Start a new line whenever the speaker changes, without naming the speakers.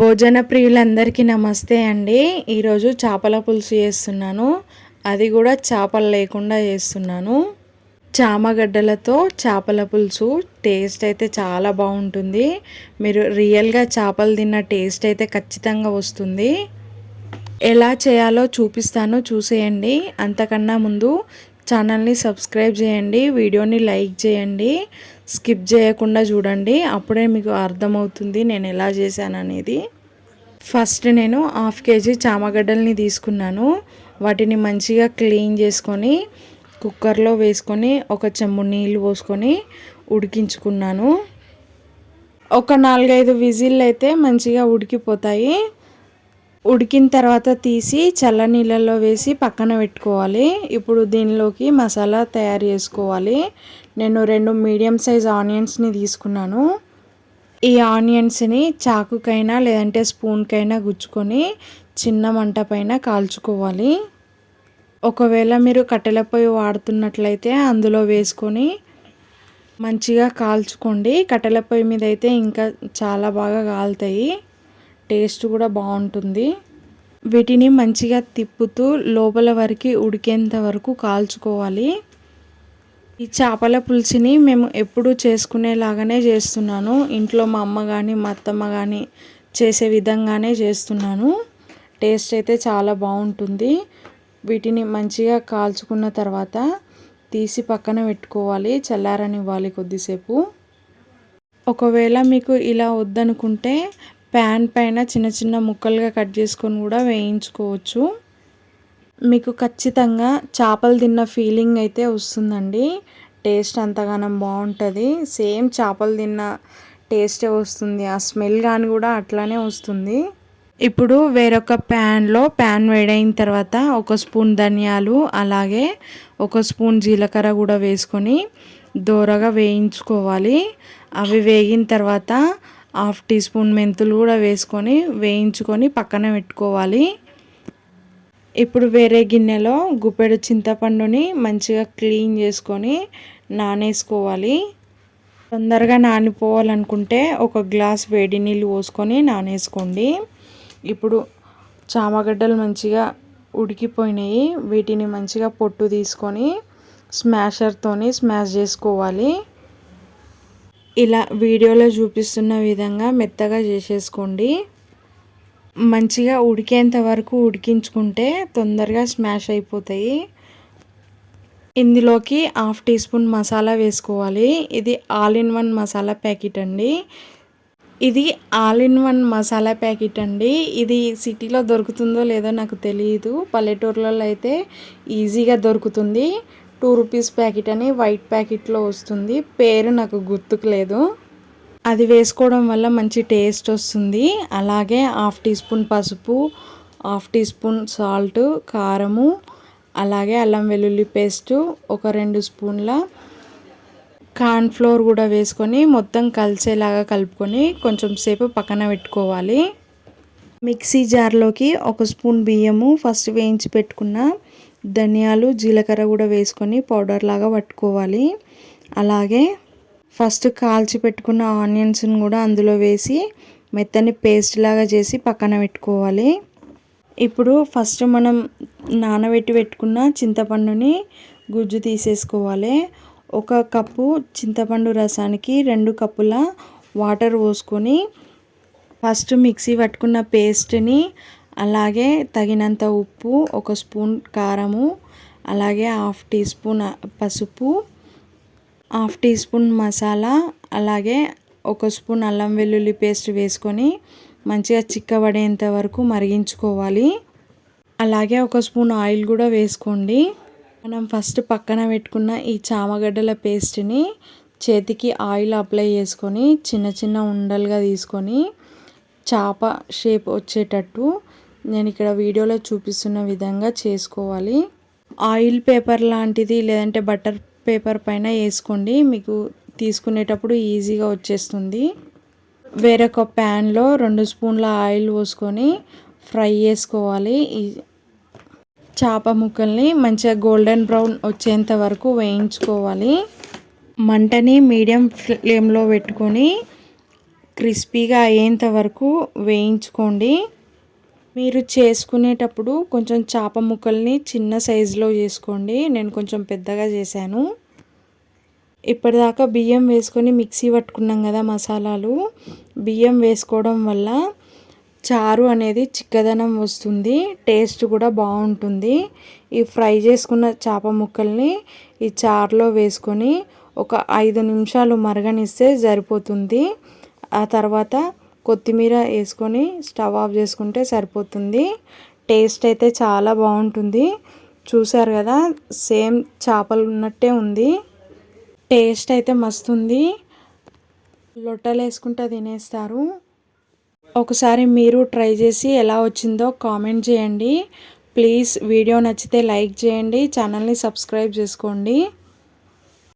భోజన ప్రియులందరికీ నమస్తే అండి. ఈరోజు చేపల పులుసు చేస్తున్నాను. అది కూడా చేపలు లేకుండా చేస్తున్నాను. చామగడ్డలతో చేపల పులుసు టేస్ట్ అయితే చాలా బాగుంటుంది. మీరు రియల్గా చేపలు తిన్న టేస్ట్ అయితే ఖచ్చితంగా వస్తుంది. ఎలా చేయాలో చూపిస్తాను చూసేయండి. అంతకన్నా ముందు ఛానల్ని సబ్స్క్రైబ్ చేయండి వీడియోని లైక్ చేయండి. స్కిప్ చేయకుండా చూడండి. అప్పుడే మీకు అర్థమవుతుంది నేను ఎలా చేశాను అనేది ఫస్ట్ నేను హాఫ్ కేజీ చామగడ్డల్ని తీసుకున్నాను. వాటిని మంచిగా క్లీన్ చేసుకొని కుక్కర్లో వేసుకొని ఒక చెంబు నీళ్ళు పోసుకొని ఉడికించుకున్నాను. ఒక నాలుగైదు విజిల్ అయితే మంచిగా ఉడికిపోతాయి. ఉడికిన తర్వాత తీసి చల్ల నీళ్ళల్లో వేసి పక్కన పెట్టుకోవాలి. ఇప్పుడు దీనిలోకి మసాలా తయారు చేసుకోవాలి. నేను రెండు మీడియం సైజ్ ఆనియన్స్ని తీసుకున్నాను. ఈ ఆనియన్స్ని చాకుకైనా లేదంటే స్పూన్కైనా గుచ్చుకొని చిన్న మంట పైన కాల్చుకోవాలి. ఒకవేళ మీరు కట్టెల పొయ్యి వాడుతున్నట్లయితే అందులో వేసుకొని మంచిగా కాల్చుకోండి. కట్టెల పొయ్యి మీద అయితే ఇంకా చాలా బాగా కాలుతాయి. టేస్ట్ కూడా బాగుంటుంది. వీటిని మంచిగా తిప్పుతూ లోపల వరకు ఉడికేంత వరకు కాల్చుకోవాలి. ఈ చేపల పులుసుని మేము ఎప్పుడూ చేసుకునేలాగానే చేస్తున్నాను. ఇంట్లో మా అమ్మ కానీ మా అత్తమ్మ కానీ చేసే విధంగానే చేస్తున్నాను. టేస్ట్ అయితే చాలా బాగుంటుంది. వీటిని మంచిగా కాల్చుకున్న తర్వాత తీసి పక్కన పెట్టుకోవాలి. చల్లారనివ్వాలి కొద్దిసేపు. ఒకవేళ మీకు ఇలా వద్దనుకుంటే ప్యాన్ పైన చిన్న చిన్న ముక్కలుగా కట్ చేసుకొని కూడా వేయించుకోవచ్చు. మీకు ఖచ్చితంగా చేపలు తిన్న ఫీలింగ్ అయితే వస్తుందండి. టేస్ట్ అంతగానం బాగుంటుంది. సేమ్ చేపలు తిన్న టేస్టే వస్తుంది. ఆ స్మెల్ కానీ కూడా అట్లానే వస్తుంది. ఇప్పుడు వేరొక ప్యాన్లో ప్యాన్ వేడైన తర్వాత ఒక స్పూన్ ధనియాలు అలాగే ఒక స్పూన్ జీలకర్ర కూడా వేసుకొని దోరగా వేయించుకోవాలి. అవి వేగిన తర్వాత హాఫ్ టీ స్పూన్ మెంతులు కూడా వేసుకొని వేయించుకొని పక్కన పెట్టుకోవాలి. ఇప్పుడు వేరే గిన్నెలో గుప్పెడు చింతపండుని మంచిగా క్లీన్ చేసుకొని నానేసుకోవాలి. తొందరగా నానిపోవాలనుకుంటే ఒక గ్లాస్ వేడి నీళ్ళు పోసుకొని నానేసుకోండి. ఇప్పుడు చామగడ్డలు మంచిగా ఉడికిపోయినాయి. వీటిని మంచిగా పొట్టు తీసుకొని స్మాషర్తోని స్మాష్ చేసుకోవాలి. ఇలా వీడియోలో చూపిస్తున్న విధంగా మెత్తగా చేసేసుకోండి. మంచిగా ఉడికేంత వరకు ఉడికించుకుంటే తొందరగా స్మాష్ అయిపోతాయి. ఇందులోకి హాఫ్ టీ స్పూన్ మసాలా వేసుకోవాలి. ఇది all in one masala packet అండి. ఇది all in one masala packet అండి. ఇది సిటీలో దొరుకుతుందో లేదో నాకు తెలియదు పల్లెటూర్లలో అయితే ఈజీగా దొరుకుతుంది. టూ రూపీస్ ప్యాకెట్ అని వైట్ ప్యాకెట్లో వస్తుంది. పేరు నాకు గుర్తుకు లేదు. అది వేసుకోవడం వల్ల మంచి టేస్ట్ వస్తుంది. అలాగే హాఫ్ టీ స్పూన్ పసుపు హాఫ్ టీ స్పూన్ సాల్ట్ కారము అలాగే అల్లం వెల్లుల్లి పేస్టు ఒక రెండు స్పూన్ల కార్న్ఫ్లోర్ కూడా వేసుకొని మొత్తం కలిసేలాగా కలుపుకొని కొంచెం సేపు పక్కన పెట్టుకోవాలి. మిక్సీ జార్లోకి ఒక స్పూన్ బియ్యము ఫస్ట్ వేయించి పెట్టుకున్న ధనియాలు జీలకర్ర కూడా వేసుకొని పౌడర్ లాగా పట్టుకోవాలి. అలాగే ఫస్ట్ కాల్చి పెట్టుకున్న ఆనియన్స్ని కూడా అందులో వేసి మెత్తని పేస్ట్ లాగా చేసి పక్కన పెట్టుకోవాలి. ఇప్పుడు ఫస్ట్ మనం నానబెట్టి పెట్టుకున్న చింతపండుని గుజ్జు తీసేసుకోవాలి. ఒక కప్పు చింతపండు రసానికి రెండు కప్పుల వాటర్ పోసుకొని ఫస్ట్ మిక్సీ పట్టుకున్న పేస్ట్ని అలాగే తగినంత ఉప్పు ఒక స్పూన్ కారము అలాగే హాఫ్ టీ స్పూన్ పసుపు హాఫ్ టీ స్పూన్ మసాలా అలాగే ఒక స్పూన్ అల్లం వెల్లుల్లి పేస్ట్ వేసుకొని మంచిగా చిక్కబడేంత వరకు మరిగించుకోవాలి. అలాగే ఒక స్పూన్ ఆయిల్ కూడా వేసుకోండి. మనం ఫస్ట్ పక్కన పెట్టుకున్న ఈ చామగడ్డల పేస్ట్ని చేతికి ఆయిల్ అప్లై చేసుకొని చిన్న చిన్న ఉండలుగా తీసుకొని చాప షేప్ వచ్చేటట్టు నేను ఇక్కడ వీడియోలో చూపిస్తున్న విధంగా చేసుకోవాలి. ఆయిల్ పేపర్ లాంటిది లేదంటే బటర్ పేపర్ పైన వేసుకోండి. మీకు తీసుకునేటప్పుడు ఈజీగా వచ్చేస్తుంది. వేరొక ప్యాన్లో రెండు స్పూన్ల ఆయిల్ పోసుకొని ఫ్రై చేసుకోవాలి. ఈ చేప ముక్కల్ని మంచిగా గోల్డెన్ బ్రౌన్ వచ్చేంత వరకు వేయించుకోవాలి. మంటని మీడియం ఫ్లేమ్లో పెట్టుకొని క్రిస్పీగా అయ్యేంత వరకు వేయించుకోండి. మీరు చేసుకునేటప్పుడు కొంచెం చేప ముక్కల్ని చిన్న సైజులో చేసుకోండి. నేను కొంచెం పెద్దగా చేశాను. ఇప్పటిదాకా బియ్యం వేసుకొని మిక్సీ పట్టుకున్నాం కదా మసాలాలు. బియ్యం వేసుకోవడం వల్ల చారు అనేది చిక్కదనం వస్తుంది. టేస్ట్ కూడా బాగుంటుంది. ఈ ఫ్రై చేసుకున్న చేప ముక్కల్ని ఈ చారులో వేసుకొని ఒక ఐదు నిమిషాలు మరగనిస్తే సరిపోతుంది. ఆ తర్వాత కొత్తిమీర వేసుకొని స్టవ్ ఆఫ్ చేసుకుంటే సరిపోతుంది. టేస్ట్ అయితే చాలా బాగుంటుంది. చూసారు కదా సేమ్ చేపలు ఉన్నట్టే ఉంది. టేస్ట్ అయితే మస్తుంది. లొట్టలు వేసుకుంటే తినేస్తారు. ఒకసారి మీరు ట్రై చేసి ఎలా వచ్చిందో కామెంట్ చేయండి. ప్లీజ్ వీడియో నచ్చితే లైక్ చేయండి. ఛానల్ని సబ్స్క్రైబ్ చేసుకోండి.